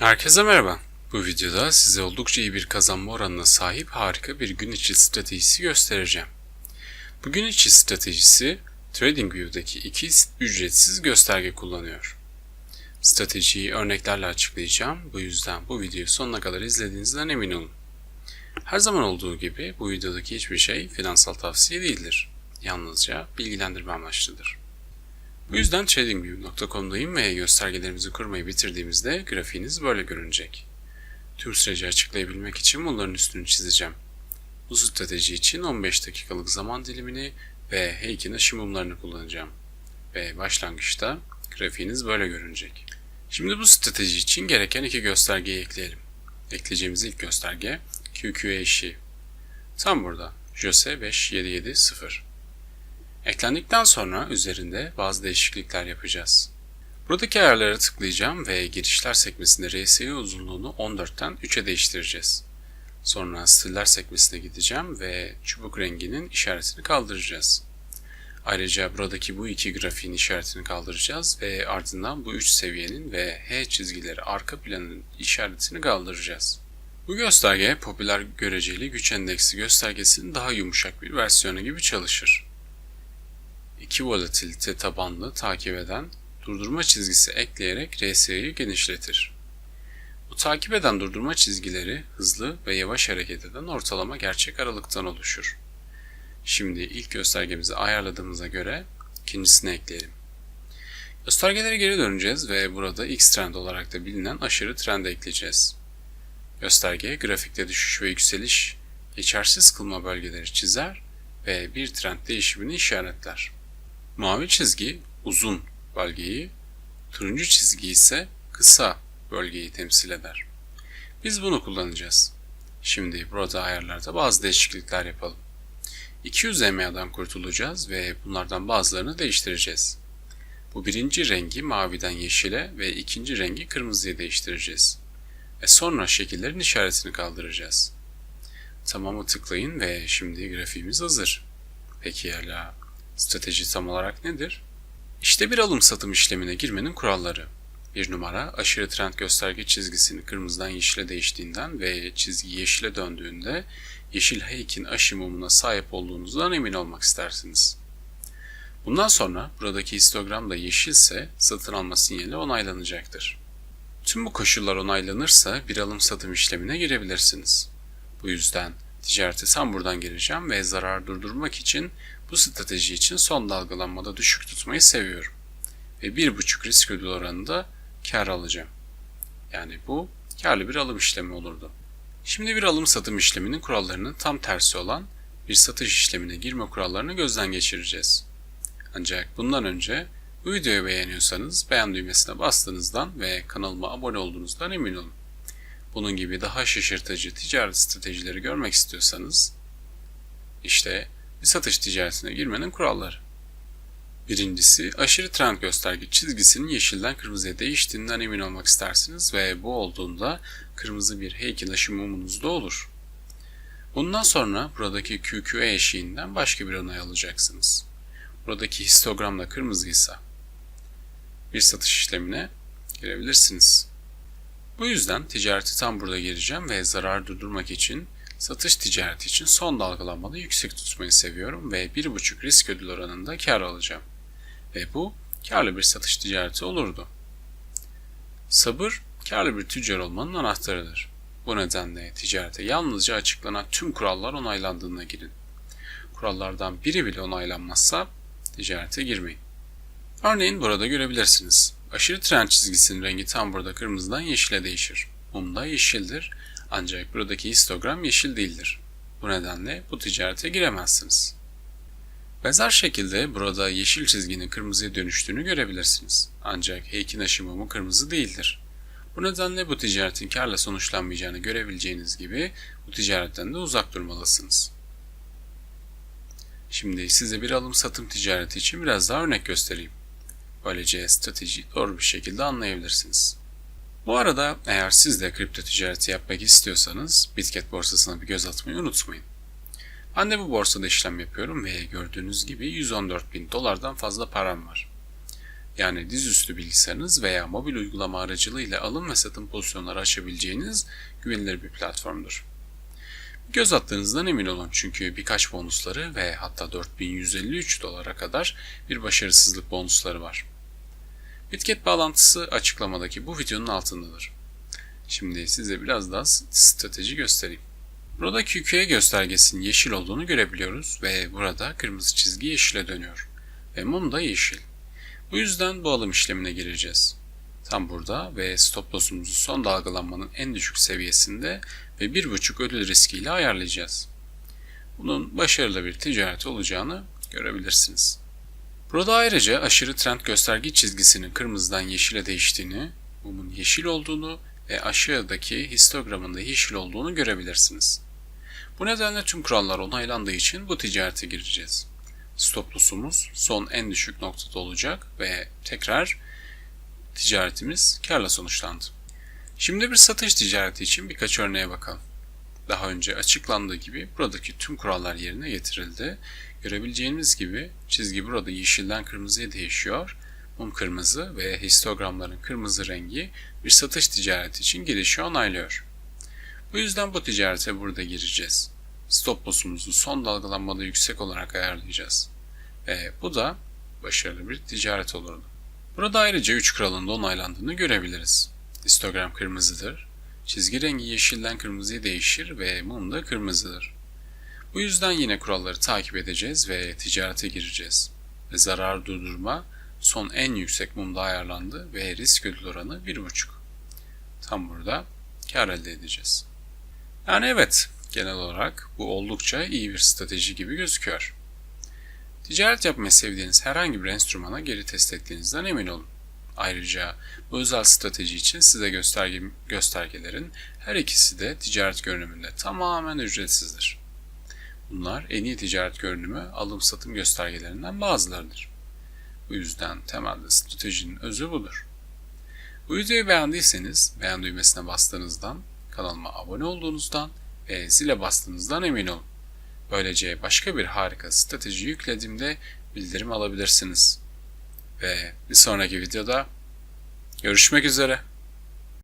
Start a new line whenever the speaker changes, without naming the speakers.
Herkese merhaba. Bu videoda size oldukça iyi bir kazanma oranına sahip harika bir gün içi stratejisi göstereceğim. Bu gün içi stratejisi TradingView'daki iki ücretsiz gösterge kullanıyor. Stratejiyi örneklerle açıklayacağım. Bu yüzden bu videoyu sonuna kadar izlediğinizden emin olun. Her zaman olduğu gibi bu videodaki hiçbir şey finansal tavsiye değildir. Yalnızca bilgilendirme amaçlıdır. Bu yüzden tradingview.com'dayım ve göstergelerimizi kurmayı bitirdiğimizde grafiğiniz böyle görünecek. Tüm süreci açıklayabilmek için bunların üstünü çizeceğim. Bu strateji için 15 dakikalık zaman dilimini ve Heik'in ışın mumlarını kullanacağım. Ve başlangıçta grafiğiniz böyle görünecek. Şimdi bu strateji için gereken iki göstergeyi ekleyelim. Ekleyeceğimiz ilk gösterge QQ eşiği. Tam burada. Jose 5770. Eklendikten sonra üzerinde bazı değişiklikler yapacağız. Buradaki ayarlara tıklayacağım ve girişler sekmesinde RSI uzunluğunu 14'ten 3'e değiştireceğiz. Sonra stiller sekmesine gideceğim ve çubuk renginin işaretini kaldıracağız. Ayrıca buradaki bu iki grafiğin işaretini kaldıracağız ve ardından bu üç seviyenin ve H çizgileri arka planın işaretini kaldıracağız. Bu gösterge popüler göreceli güç endeksi göstergesinin daha yumuşak bir versiyonu gibi çalışır. İki volatilite tabanlı takip eden durdurma çizgisi ekleyerek RSI'yi genişletir. Bu takip eden durdurma çizgileri hızlı ve yavaş hareket eden ortalama gerçek aralıktan oluşur. Şimdi ilk göstergemizi ayarladığımıza göre ikincisini ekleyelim. Göstergelere geri döneceğiz ve burada X trend olarak da bilinen aşırı trend ekleyeceğiz. Gösterge grafikte düşüş ve yükseliş, geçersiz kılma bölgeleri çizer ve bir trend değişimini işaretler. Mavi çizgi uzun bölgeyi, turuncu çizgi ise kısa bölgeyi temsil eder. Biz bunu kullanacağız. Şimdi burada ayarlarda bazı değişiklikler yapalım. 200 EMA'dan kurtulacağız ve bunlardan bazılarını değiştireceğiz. Bu birinci rengi maviden yeşile ve ikinci rengi kırmızıya değiştireceğiz. Ve sonra şekillerin işaretini kaldıracağız. Tamamı tıklayın ve şimdi grafiğimiz hazır. Peki hala strateji tam olarak nedir? İşte bir alım satım işlemine girmenin kuralları. Bir numara aşırı trend gösterge çizgisini kırmızıdan yeşile değiştiğinden ve çizgi yeşile döndüğünde yeşil Heik'in aşımımına sahip olduğunuzdan emin olmak istersiniz. Bundan sonra buradaki histogram da yeşilse satın alma sinyali onaylanacaktır. Tüm bu koşullar onaylanırsa bir alım satım işlemine girebilirsiniz. Bu yüzden ticarete tam buradan gireceğim ve zarar durdurmak için bu strateji için son dalgalanmada düşük tutmayı seviyorum. Ve 1.5 risk ödül oranında kar alacağım. Yani bu karlı bir alım işlemi olurdu. Şimdi bir alım satım işleminin kurallarının tam tersi olan bir satış işlemine girme kurallarını gözden geçireceğiz. Ancak bundan önce bu videoyu beğeniyorsanız beğen düğmesine bastığınızdan ve kanalıma abone olduğunuzdan emin olun. Bunun gibi daha şaşırtıcı ticaret stratejileri görmek istiyorsanız işte satış ticaretine girmenin kuralları. Birincisi aşırı trend gösterge çizgisinin yeşilden kırmızıya değiştiğinden emin olmak istersiniz ve bu olduğunda kırmızı bir heykel aşı mumunuz da olur. Bundan sonra buradaki QQE eşiğinden başka bir onay alacaksınız. Buradaki histogram da kırmızıysa bir satış işlemine girebilirsiniz. Bu yüzden ticareti tam burada gireceğim ve zarar durdurmak için satış ticareti için son dalgalanmada yüksek tutmayı seviyorum ve 1.5 risk ödül oranında kar alacağım. Ve bu karlı bir satış ticareti olurdu. Sabır, karlı bir tüccar olmanın anahtarıdır. Bu nedenle ticarete yalnızca açıklanan tüm kurallar onaylandığına girin. Kurallardan biri bile onaylanmazsa ticarete girmeyin. Örneğin burada görebilirsiniz. Aşırı trend çizgisinin rengi tam burada kırmızıdan yeşile değişir. Mumda yeşildir ancak buradaki histogram yeşil değildir. Bu nedenle bu ticarete giremezsiniz. Benzer şekilde burada yeşil çizginin kırmızıya dönüştüğünü görebilirsiniz. Ancak heykin aşımımı kırmızı değildir. Bu nedenle bu ticaretin karla sonuçlanmayacağını görebileceğiniz gibi bu ticaretten de uzak durmalısınız. Şimdi size bir alım satım ticareti için biraz daha örnek göstereyim. Böylece stratejiyi doğru bir şekilde anlayabilirsiniz. Bu arada eğer siz de kripto ticareti yapmak istiyorsanız Bitget borsasına bir göz atmayı unutmayın. Ben de bu borsada işlem yapıyorum ve gördüğünüz gibi 114 bin dolardan fazla param var. yani dizüstü bilgisayarınız veya mobil uygulama aracılığıyla alım ve satım pozisyonları açabileceğiniz güvenilir bir platformdur. Göz attığınızdan emin olun çünkü birkaç bonusları ve hatta 4153 dolara kadar bir başarısızlık bonusları var. Bitget bağlantısı açıklamadaki bu videonun altındadır. Şimdi size biraz daha strateji göstereyim. Burada QQE göstergesinin yeşil olduğunu görebiliyoruz ve burada kırmızı çizgi yeşile dönüyor. Ve mum da yeşil. Bu yüzden bu alım işlemine gireceğiz. Tam burada ve stop loss'umuzu son dalgalanmanın en düşük seviyesinde ve 1.5 ödül riskiyle ayarlayacağız. Bunun başarılı bir ticaret olacağını görebilirsiniz. Burada ayrıca aşırı trend gösterge çizgisinin kırmızıdan yeşile değiştiğini, mumun yeşil olduğunu ve aşağıdaki histogramın da yeşil olduğunu görebilirsiniz. Bu nedenle tüm kurallar onaylandığı için bu ticarete gireceğiz. Stop loss'umuz son en düşük noktada olacak ve tekrar ticaretimiz karla sonuçlandı. Şimdi bir satış ticareti için birkaç örneğe bakalım. Daha önce açıklandığı gibi buradaki tüm kurallar yerine getirildi. Görebileceğiniz gibi çizgi burada yeşilden kırmızıya değişiyor. Mum kırmızı ve histogramların kırmızı rengi bir satış ticareti için girişi onaylıyor. Bu yüzden bu ticarete burada gireceğiz. Stop loss'umuzu son dalgalanmada yüksek olarak ayarlayacağız. Ve bu da başarılı bir ticaret olurdu. Burada ayrıca 3 kuralın da onaylandığını görebiliriz. Histogram kırmızıdır, çizgi rengi yeşilden kırmızıya değişir ve mum da kırmızıdır. Bu yüzden yine kuralları takip edeceğiz ve ticarete gireceğiz. Ve zarar durdurma son en yüksek mumda ayarlandı ve risk ödül oranı 1.5. Tam burada kar elde edeceğiz. Yani evet, genel olarak bu oldukça iyi bir strateji gibi gözüküyor. Ticaret yapmayı sevdiğiniz herhangi bir enstrümana geri test ettiğinizden emin olun. Ayrıca bu özel strateji için size gösterge, göstergelerin her ikisi de ticaret görünümünde tamamen ücretsizdir. Bunlar en iyi ticaret görünümü alım-satım göstergelerinden bazılarıdır. Bu yüzden temelde stratejinin özü budur. Bu videoyu beğendiyseniz beğen düğmesine bastığınızdan, kanalıma abone olduğunuzdan ve zile bastığınızdan emin olun. Böylece başka bir harika strateji yüklediğimde bildirim alabilirsiniz. Ve bir sonraki videoda görüşmek üzere.